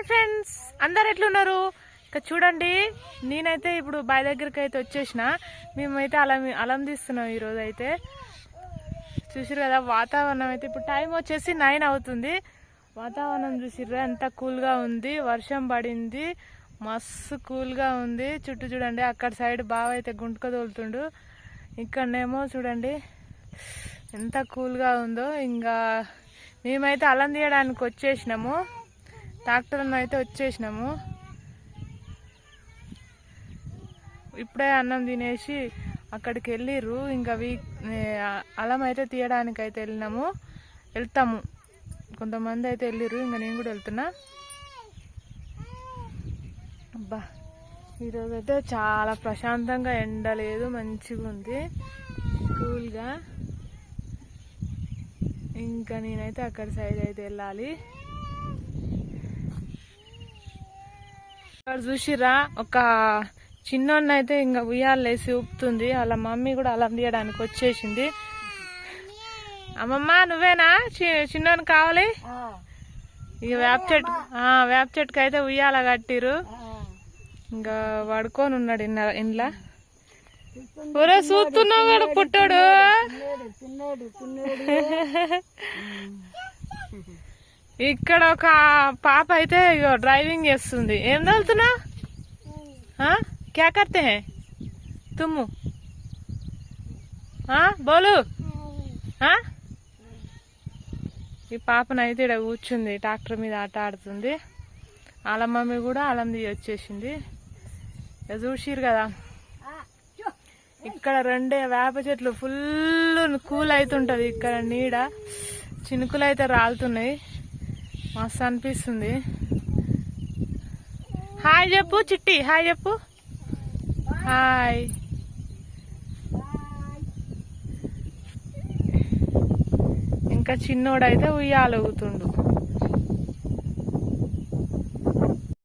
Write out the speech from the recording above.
Hi friends. అందరు ఎట్లున్నారు? ఇక చూడండి నేనైతే ఇప్పుడు బాయ్ దగ్గరికి అయితే వచ్చేసిన. మేమైతే అలం అలం తీస్తున్నాం ఈరోజు అయితే చూసిరు కదా వాతావరణం అయితే ఇప్పుడు టైం వచ్చేసి నైన్ అవుతుంది. వాతావరణం చూసిర్రు ఎంత కూల్గా ఉంది వర్షం పడింది మస్తు కూల్గా ఉంది. చుట్టూ చూడండి అక్కడ సైడ్ బాగా అయితే గుంటుక తోలుతుండు. ఇక్కడనేమో చూడండి ఎంత కూల్గా ఉందో. ఇంకా మేమైతే అలం తీయడానికి వచ్చేసినాము. ట్రాక్టర్ అయితే వచ్చేసినాము. ఇప్పుడే అన్నం తినేసి అక్కడికి వెళ్ళిర్రు. ఇంకా వీ అలం అయితే తీయడానికి అయితే వెళ్ళినాము. వెళ్తాము. కొంతమంది అయితే వెళ్ళిర్రు. ఇంకా నేను కూడా వెళ్తున్నా. అబ్బా ఈరోజు అయితే చాలా ప్రశాంతంగా ఎండ లేదు మంచిగా ఉంది. కూల్గా. ఇంకా నేనైతే అక్కడ సైడ్ అయితే వెళ్ళాలి. చూసిరా ఒక చిన్నోన్న అయితే ఇంకా ఉయ్యాలేసి ఊపుతుంది. వాళ్ళ మమ్మీ కూడా అలా తీయడానికి వచ్చేసింది. అమ్మమ్మ నువ్వేనా? చిన్నోని కావాలి? ఇక వేప చెట్టు ఆ, వేప చెట్టుకి అయితే ఉయ్యాల కట్టిరు. ఇంకా పడుకొని ఉన్నాడు ఇన్న ఇంట్లో ఒరే చూస్తున్నావు కూడా పుట్టాడు? ఇక్కడ ఒక పాప అయితే ఇగో డ్రైవింగ్ చేస్తుంది. ఏం చదువుతున్నా క్యా కర్తే హే? తుమ్ము. బోలు. ఈ ఈ పాపనైతే ఇక్కడ కూర్చుంది. ట్రాక్టర్ మీద ఆట ఆడుతుంది. వాళ్ళ మమ్మీ కూడా అలం వచ్చేసింది. చూసిరు కదా? ఇక్కడ రెండే వేప చెట్లు ఫుల్ కూల్ అవుతుంటది ఇక్కడ నీడ చినుకులు అయితే రాలుతున్నాయి. మస్తు అనిపిస్తుంది. హాయ్ చెప్పు చిట్టి. హాయ్ చెప్పు. హాయ్. ఇంకా చిన్నోడైతే ఉయ్యాలగుతుండు.